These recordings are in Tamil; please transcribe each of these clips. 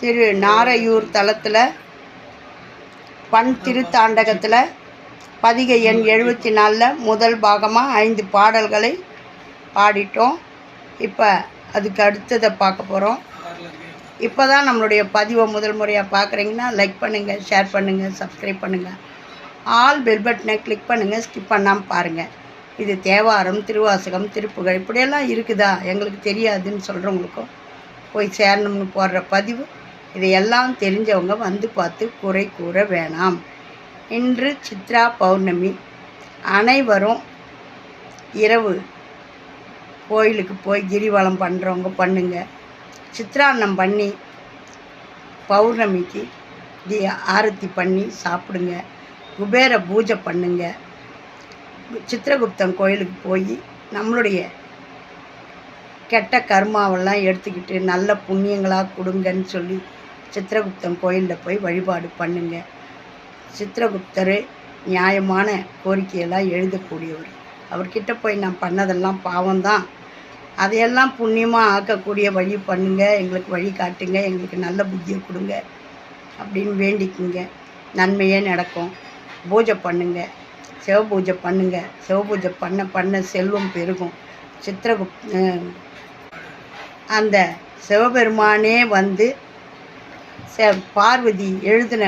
திரு நாரையூர் தலத்தில் பண் திருத்தாண்டகத்தில் பதிகை எண் எழுபத்தி நாலில் முதல் பாகமாக ஐந்து பாடல்களை பாடிட்டோம். இப்போ அதுக்கு அடுத்ததை பார்க்க போகிறோம் இப்போ தான் நம்மளுடைய பதிவை முதல் முறையாக பார்க்குறீங்கன்னா லைக் பண்ணுங்கள் ஷேர் பண்ணுங்கள் சப்ஸ்கிரைப் பண்ணுங்கள் ஆல் பெல் பட்டனை கிளிக் பண்ணுங்கள் ஸ்கிப் பண்ணாமல் பாருங்கள் இது தேவாரம் திருவாசகம் திருப்புகழ் இப்படியெல்லாம் இருக்குதா? எங்களுக்கு தெரியாதுன்னு சொல்கிறவங்களுக்கும் போய் சேரணும்னு போடுற பதிவு. இதையெல்லாம் தெரிஞ்சவங்க வந்து பார்த்து குறை கூற வேணாம். இன்று சித்ரா பௌர்ணமி. அனைவரும் இரவு கோயிலுக்கு போய் கிரிவலம் பண்ணுறவங்க பண்ணுங்க. சித்ராண்ணம் பண்ணி பௌர்ணமிக்கு தி ஆரத்தி பண்ணி சாப்பிடுங்க. குபேர பூஜை பண்ணுங்க. சித்திரகுப்தன் கோயிலுக்கு போய் நம்மளுடைய கெட்ட கர்மாவெல்லாம் எடுத்துக்கிட்டு நல்ல புண்ணியங்களாக கொடுங்கன்னு சொல்லி சித்திரகுப்தன் கோயிலில் போய் வழிபாடு பண்ணுங்க. சித்திரகுப்தர் நியாயமான கோரிக்கையெல்லாம் எழுதக்கூடியவர். அவர்கிட்ட போய் நான் பண்ணதெல்லாம் பாவம்தான். அதையெல்லாம் புண்ணியமாக ஆக்கக்கூடிய வழி பண்ணுங்க. எங்களுக்கு வழி காட்டுங்க. எங்களுக்கு நல்ல புத்தியை கொடுங்க. அப்படின்னு வேண்டிக்குங்க. நன்மையே நடக்கும். பூஜை பண்ணுங்க. சிவ பூஜை பண்ணுங்க. சிவ பூஜை பண்ண பண்ண செல்வம் பெருகும். சித்திரகுப் அந்த சிவபெருமானே வந்து பார்வதி எழுதின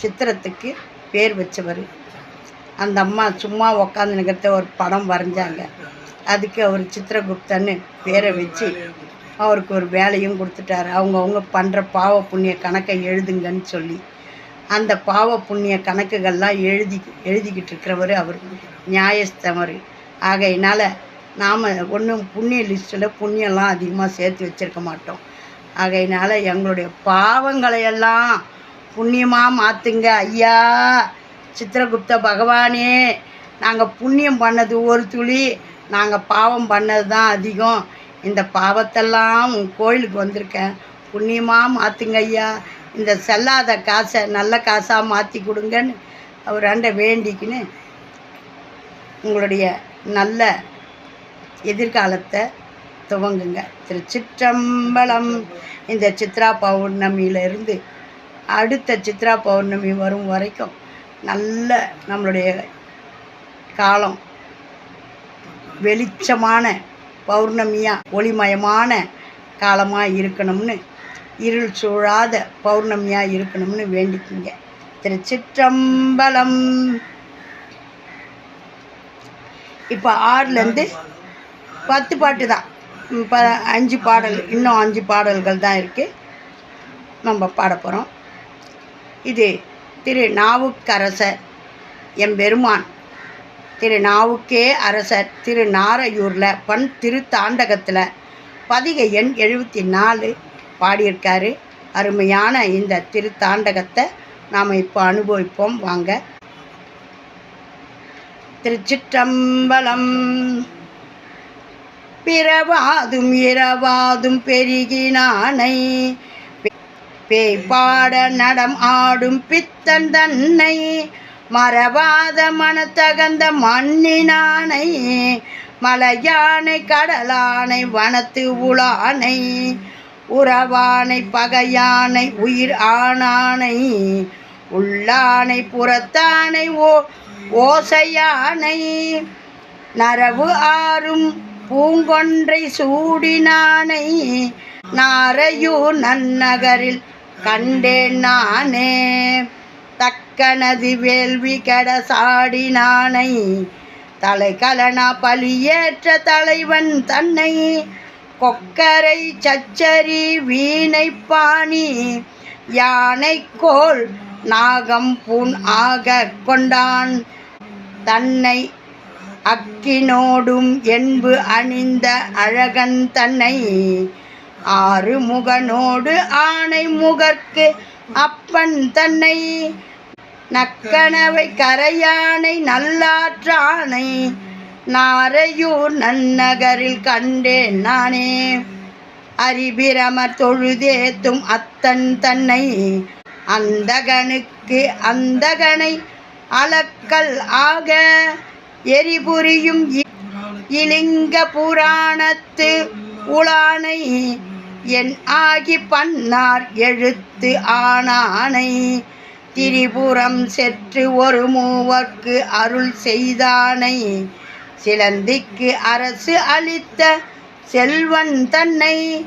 சித்திரத்துக்கு பேர் வச்சவர். அந்த அம்மா சும்மா உக்காந்துனுக்கிறத ஒரு படம் வரைஞ்சாங்க. அதுக்கு அவர் சித்திரகுப்தன்னு பேரை வச்சு அவருக்கு ஒரு வேலையும் கொடுத்துட்டாரு. அவங்கவுங்க பண்ணுற பாவ புண்ணிய கணக்கை எழுதுங்கன்னு சொல்லி. அந்த பாவ புண்ணிய கணக்குகள்லாம் எழுதி எழுதிக்கிட்டு இருக்கிறவர் அவர். நியாயஸ்தவர். ஆகையினால் நாம் ஒன்றும் புண்ணிய லிஸ்ட்டில் புண்ணியம்லாம் அதிகமாக சேர்த்து வச்சுருக்க மாட்டோம். ஆகையினால் எங்களுடைய பாவங்களையெல்லாம் புண்ணியமாக மாற்றுங்க ஐயா. சித்திரகுப்த பகவானே நாங்கள் புண்ணியம் பண்ணது ஒரு துளி நாங்கள் பாவம் பண்ணது தான் அதிகம். இந்த பாவத்தெல்லாம் உன் கோயிலுக்கு வந்திருக்கேன் புண்ணியமாக மாற்றுங்க ஐயா. இந்த செல்லாத காசை நல்ல காசாக மாற்றி கொடுங்கன்னு அவராண்ட வேண்டிக்கின்னு உங்களுடைய நல்ல எதிர்காலத்தை துவங்குங்க. திருச்சிற்றம்பலம். இந்த சித்ரா பௌர்ணமியிலிருந்து அடுத்த சித்ரா பௌர்ணமி வரும் வரைக்கும் நல்ல நம்மளுடைய காலம். வெளிச்சமான பௌர்ணமியாக ஒளிமயமான காலமாக இருக்கணும்னு இருள் சூழாத பௌர்ணமியாக இருக்கணும்னு வேண்டிக்குங்க. திருச்சிற்றம்பலம். இப்போ ஆறுலேருந்து பத்து பாட்டு தான். ப அஞ்சு பாடல் இன்னும் அஞ்சு பாடல்கள் தான் இருக்குது நம்ம பாட போகிறோம் இது திரு நாவுக்கரசர் எம்பெருமான் திரு நாவுக்கே அரசர் திரு நாரையூரில் பண் திருத்தாண்டகத்தில் பதிகை எண் எழுபத்தி நாலு பாடியிருக்காரு. அருமையான இந்த திருத்தாண்டகத்தை நாம் இப்போ அனுபவிப்போம். வாங்க. திருச்சிற்றம்பலம் பிறவாதும் இரவாதும் பெருகினானை. பேய்பாட நடம் ஆடும் பித்தன் தன்னை மறவாத மனத்தகந்த மண்ணினானை மலையானை கடலானை வனத்து உளானை உறவானை பகையானை உயிர் ஆனானை உள்ளானை புறத்தானை ஓ ஓசையானை நரவு ஆறும் பூங்கொன்றை சூடினானை நாரையூர் நன்னகரில் கண்டேன் நானே. தக்கனது வேள்வி கட சாடினானை தலைகலனா பலியேற்ற தலைவன் தன்னை கொக்கரை சச்சரி வீணை பாணி யானை கோல் நாகம் புண் ஆக கொண்டான் தன்னை அக்கினோடும் என்பு அணிந்த அழகன் தன்னை ஆறு முகனோடு ஆணை முகர்க்கு அப்பன் தன்னை நக்கனவை கரையானை நல்லாற்றானை நாரையூர் நன்னகரில் கண்டேன் நானே. அரிபிரமர் தொழுதேத்தும் அத்தன் தன்னை அந்தகனுக்கு அந்தகனை அளக்கல் ஆக எரிபுரியும் இ- இலிங்க புராணத்து உளானை என் ஆகி பன்னார் எழுத்து ஆனானை. திரிபுரம் செற்று ஒரு மூவர்க்கு அருள் செய்தானை. சிலந்திக்கு அரசு அளித்த செல்வன் தன்னை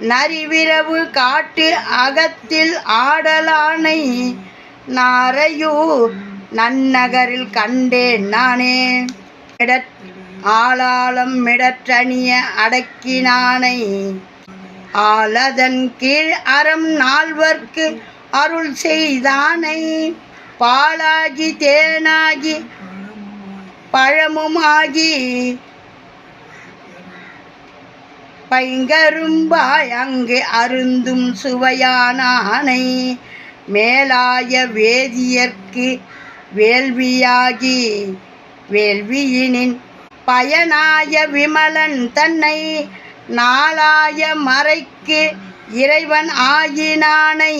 நரிவிரவு காட்டு அகத்தில் ஆடலானை. நாரையூர் நன்னகரில் கண்டேன் நானே. மிடற் ஆளாளம் மிடற்றணிய அடக்கினானை ஆலதன் கீழ் அறம் நால்வர்க்கு அருள் செய்தானை. பாலாகி தேனாகி பழமுமாகி பைங்கரும்பாய் அங்கு அருந்தும் சுவையானானை. மேலாய வேதியர்க்கு வேள்வியாகி வேள்வியினின் பயனாய விமலன் தன்னை நாளாய மறைக்கு இறைவன் ஆயினானை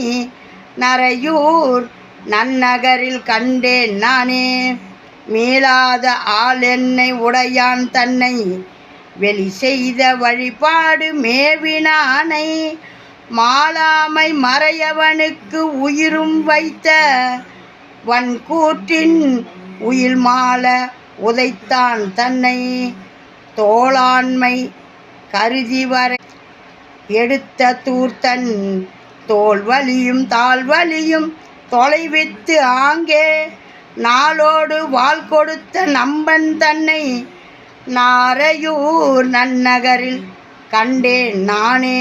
நரையூர் நன்னகரில் கண்டேன் நானே. மீளாத ஆள் என்னை உடையான் தன்னை வெளி செய்த வழிபாடு மேவினானை மாலாமை மறையவனுக்கு உயிரும் வைத்த வன்கூற்றின் உயில் மால உதைத்தான் தன்னை தோளாண்மை கருதி வரை எடுத்த தூர்த்தன் தோல் வலியும் தாழ் வலியும் தொலைவித்து ஆங்கே நாளோடு வாள் கொடுத்த நம்பன் தன்னை நாரையூர் நன்னகரில் கண்டேன் நானே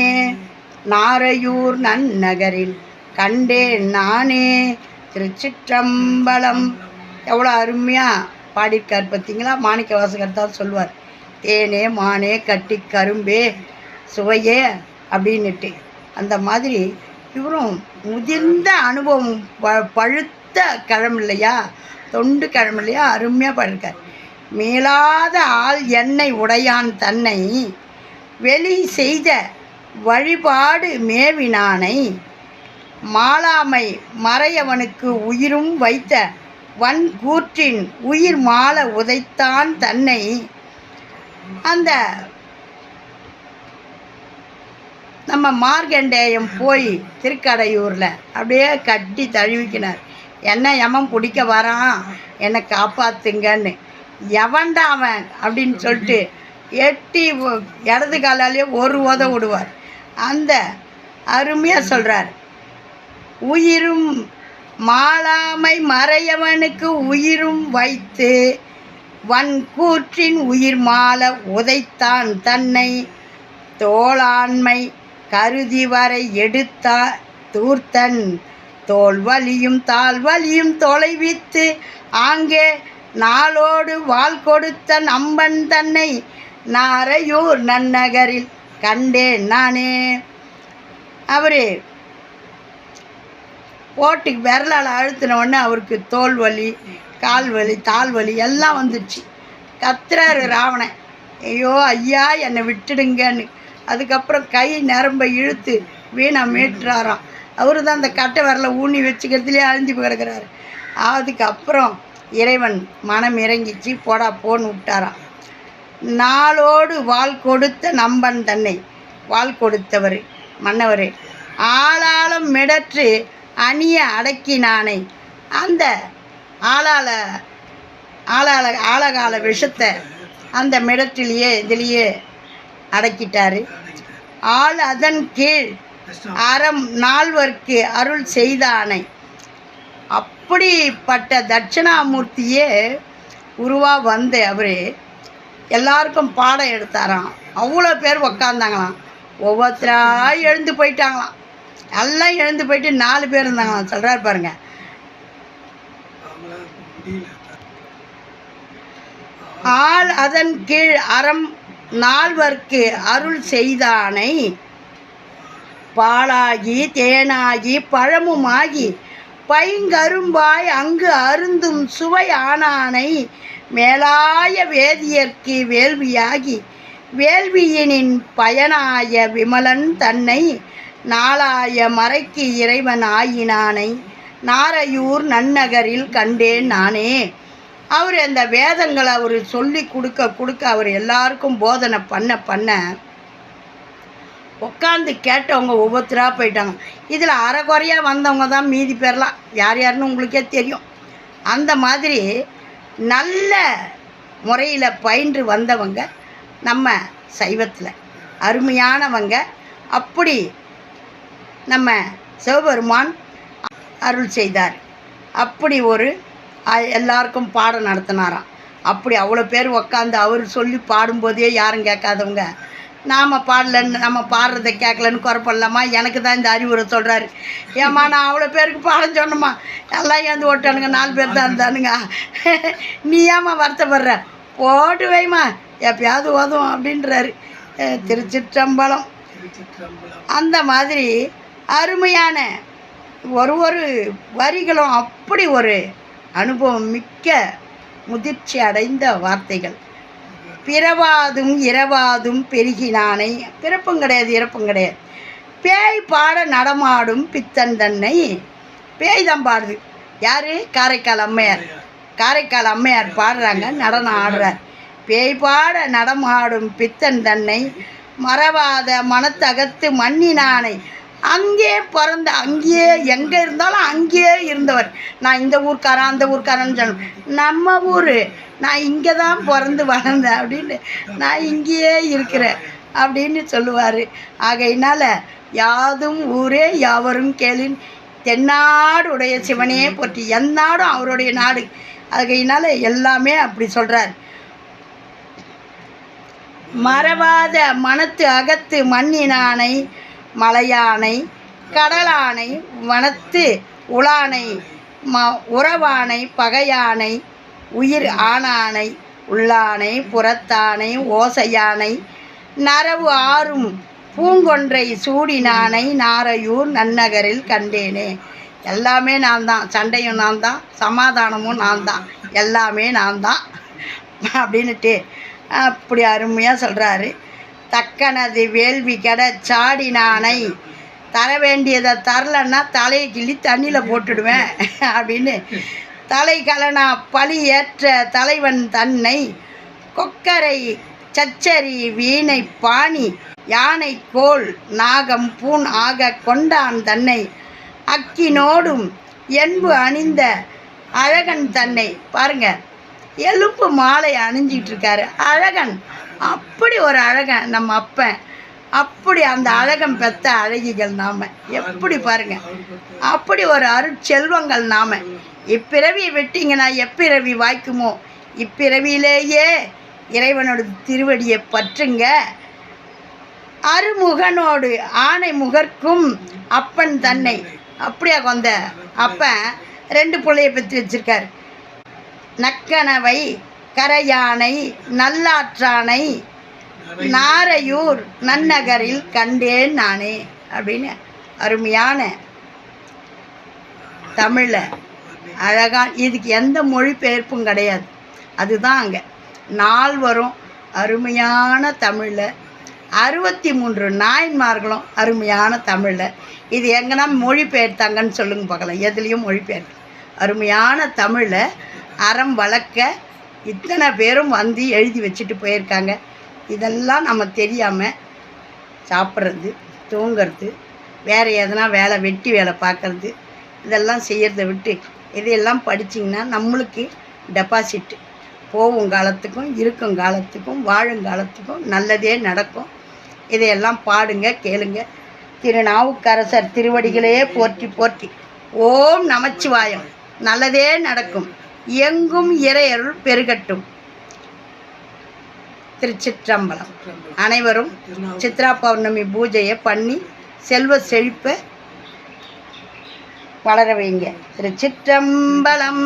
நாரையூர் நன்னகரில் கண்டேன் நானே. திருச்சிற்றம்பலம். எவ்வளோ அருமையாக பாடியிருக்கார் பார்த்தீங்களா? மாணிக்க வாசகர் தான் சொல்லுவார் தேனே மானே கட்டி கரும்பே சுவையே அப்படின்னுட்டு. அந்த மாதிரி இவரும் முதிர்ந்த அனுபவம் ப பழுத்த கிழமை இல்லையா? தொண்டு கிழமை இல்லையா? அருமையாக பாடியிருக்கார். மேலாத ஆள் என்னை உடையான் தன்னை வெளி செய்த வழிபாடு மேவினானை மாலாமை மறையவனுக்கு உயிரும் வைத்த வன் கூற்றின் உயிர் மால உதைத்தான் தன்னை அந்த நம்ம மார்கண்டேயம் போய் திருக்கடையூரில் அப்படியே கட்டி தழுவிக்கினார். என்ன எமன் பிடிக்க வரான்? என்னை காப்பாத்துங்கன்னு. எவன்டா அவன் அப்படின்னு சொல்லிட்டு எட்டி இடது காலாலேயே ஒரு உத விடுவார். அந்த அருமையாக சொல்கிறார் உயிரும் மாளாமை மறையவனுக்கு உயிரும் வைத்து வன்கூற்றின் உயிர் மால உதைத்தான் தன்னை தோளாண்மை கருதி வரை எடுத்தா தூர்த்தன். தோல் வலியும் வலியும் தொலைவித்து ஆங்கே நாளோடு வாள் கொடுத்த நம்பன் தன்னை நாரையூர் நன்னகரில் கண்டேன் நானே. அவரே ஓட்டுக்கு விரலால் அழுத்தின உடனே அவருக்கு தோல் வலி கால் வலி தாள் வலி எல்லாம் வந்துடுச்சு. கத்துறாரு ராவணன். ஐயோ ஐயா என்னை விட்டுடுங்கன்னு. அதுக்கப்புறம் கை நரம்பை இழுத்து வீணா மீட்டுறாராம். அவரு தான் அந்த கட்டை விரலை ஊனி வச்சுக்கிறதுலே அழிஞ்சு கிடக்கிறாரு. அதுக்கப்புறம் இறைவன் மனம் இறங்கிச்சு போடா போன்னு விட்டாராம். நாளோடு வாள் கொடுத்த நம்பன் தன்னை வாள் கொடுத்தவர் மன்னவர். ஆளாலும் மிடற்று அணிய அடக்கினானே. அந்த ஆளால ஆளால ஆழகால விஷத்தை அந்த மிடத்திலேயே இதிலேயே அடக்கிட்டாரு. ஆள் அதன் கீழ் அறம் நால்வர்க்கு அருள் செய்தானை. அப்படிப்பட்ட தட்சிணாமூர்த்தியே உருவாக வந்து அவர் எல்லாருக்கும் பாடம் எடுத்தாராம். அவ்வளோ பேர் உக்காந்தாங்களாம். ஒவ்வொருத்தராக எழுந்து போயிட்டாங்களாம். எல்லாம் எழுந்து போயிட்டு நாலு பேர் இருந்தாங்க. சொல்கிறாரு பாருங்க. ஆள் அதன் கீழ் அறம் நால்வர்க்கு அருள் செய்தானை பாலாகி தேனாகி பழமுமாகி பைங்கரும்பாய் அங்கு அருந்தும் சுவை ஆனானை மேலாய வேதியர்க்கு வேள்வியாகி வேள்வியினின் பயனாய விமலன் தன்னை நாளாய மறைக்கு இறைவன் ஆயினானை நாரையூர் நன்னகரில் கண்டேன் நானே. அவர் அந்த வேதங்களை அவர் சொல்லி கொடுக்க கொடுக்க அவர் எல்லாருக்கும் போதனை பண்ண பண்ண உட்காந்து கேட்டவங்க ஒவ்வொருத்தராக போயிட்டாங்க. இதில் அரைக்குறையாக வந்தவங்க தான் மீதி பேர்லாம். யார் யாருன்னு உங்களுக்கே தெரியும். அந்த மாதிரி நல்ல முறையில் பயின்று வந்தவங்க நம்ம சைவத்தில். அருமையானவங்க. அப்படி நம்ம சிவபெருமான் அருள் செய்தார். அப்படி ஒரு எல்லாருக்கும் பாடம் நடத்தினாராம். அப்படி அவ்வளோ பேர் உக்காந்து அவர் சொல்லி பாடும்போதே யாரும் கேட்காதவங்க. நாம் பாடலன்னு நம்ம பாடுறதை கேட்கலன்னு குறைப்படலாமா? எனக்கு தான் இந்த அறிவுரை சொல்கிறாரு ஏம்மா நான் அவ்வளோ பேருக்கு பாடம் சொன்னம்மா. எல்லாம் ஏந்து ஓட்டானுங்க நாலு பேர் தான் இருந்தானுங்க. நீ ஏம்மா வருத்தப்படுற? போட்டு வைம்மா. எப்பயாவது ஓதும் அப்படின்றாரு. திருச்சிற்றம்பலம். அந்த மாதிரி அருமையான ஒரு ஒரு வரிகளும் அப்படி ஒரு அனுபவம் மிக்க முதிர்ச்சி அடைந்த வார்த்தைகள். பிறவாதும் இரவாதும் பெருகினானை. பிறப்பும் கிடையாது இறப்பும் கிடையாது. பேய் பாட நடமாடும் பித்தன் தன்னை. பேய் தான் பாடுது. யார்? காரைக்கால் அம்மையார். காரைக்கால் அம்மையார் பாடுறாங்க நடனம் ஆடுறார். பேய் பாட நடமாடும் பித்தன் தன்னை. மறவாத மனத்தகத்து மண்ணினானை. அங்கே பிறந்த அங்கேயே எங்கே இருந்தாலும் அங்கேயே இருந்தவர். நான் இந்த ஊர்க்காரன் அந்த ஊர்க்காரன்னு சொன்னேன் நம்ம ஊர் நான் இங்கே தான் பிறந்து வளர்ந்தேன் அப்படின்னு நான் இங்கேயே இருக்கிறேன் அப்படின்னு சொல்லுவார். ஆகையினால் யாதும் ஊரே யாவரும் கேளின். தென்னாடு உடைய சிவனே போற்றி. எந்நாடும் அவருடைய நாடு. ஆகையினால் எல்லாமே அப்படி சொல்கிறார் மறவாத மனத்து அகத்து மண்ணினானை மலையானை கடலானை வனத்து உளானை ம உறவானை பகையானை உயிர் ஆணானை உள்ளானை புறத்தானை ஓசையானை நரவு ஆறும் பூங்கொன்றை சூடினானை நாரையூர் நன்னகரில் கண்டேனே. எல்லாமே நான் தான் சண்டையும் நான் தான் சமாதானமும் நான் தான் எல்லாமே நான் தான் அப்படின்னுட்டு அப்படி அருமையாக சொல்கிறாரு தக்கனது வேள்வி கெட சாடினானை. தர வேண்டியதை தரலன்னா தலையை கிள்ளி தண்ணியில் போட்டுடுவேன் அப்படின்னு. தலை கலனா பழி ஏற்ற தலைவன் தன்னை. கொக்கரை சச்சரி வீணை பாணி யானை கோல் நாகம் பூன் ஆக கொண்டான் தன்னை. அக்கினோடும் என்பு அணிந்த அழகன் தன்னை. பாருங்க எலும்பு மாலை அணிஞ்சிட்டு இருக்காரு. அழகன் அப்படி ஒரு அழகன் நம்ம அப்பன் அப்படி அந்த அழகம் பெத்த அழகிகள் நாம. எப்படி பாருங்க. அப்படி ஒரு அருட்செல்வங்கள் நாம. இப்பிறவியை வெட்டிங்கன்னா எப்பிறவி வாய்க்குமோ? இப்பிறவியிலேயே இறைவனோட திருவடியை பற்றுங்க. அருமுகனோடு ஆணை முகர்க்கும் அப்பன் தன்னை. அப்படியா கொந்த? அப்பன் ரெண்டு பிள்ளைய பெற்று வச்சிருக்காரு. நக்கனவை கரையானை நல்லாற்றானை நாரையூர் நன்னகரில் கண்டேன் நானே அப்படின்னு அருமையான தமிழில் அழகா இதுக்கு எந்த மொழிபெயர்ப்பும் கிடையாது. அதுதான் அங்கே. நால்வரும் அருமையான தமிழில் அறுபத்தி மூன்று நாயன்மார்களும் அருமையான தமிழில் இது எங்கன்னா மொழிபெயர்த்தாங்கன்னு சொல்லுங்க பார்க்கலாம். எதுலேயும் மொழிபெயர்த்து அருமையான தமிழில் அறம் வளர்க்க இத்தனை பேரும் வந்து எழுதி வச்சுட்டு போயிருக்காங்க. இதெல்லாம் நம்ம தெரியாமல் சாப்பிட்றது தூங்கிறது வேறு எதனா வேலை வெட்டி வேலை பார்க்குறது இதெல்லாம் செய்கிறத விட்டு இதையெல்லாம் படிச்சிங்கன்னா நம்மளுக்கு டெபாசிட் போகும் காலத்துக்கும் இருக்கும் காலத்துக்கும் வாழும் காலத்துக்கும் நல்லதே நடக்கும். இதையெல்லாம் பாடுங்க கேளுங்க. திருநாவுக்கரசர் திருவடிகளே போற்றி போற்றி. ஓம் நமச்சிவாயம். நல்லதே நடக்கும். எங்கும் இறையருள் பெருகட்டும். திருச்சிற்றம்பலம். அனைவரும் சித்ரா பௌர்ணமி பூஜையை பண்ணி செல்வ செழிப்பை வளர வைங்க. திருச்சிற்றம்பலம்.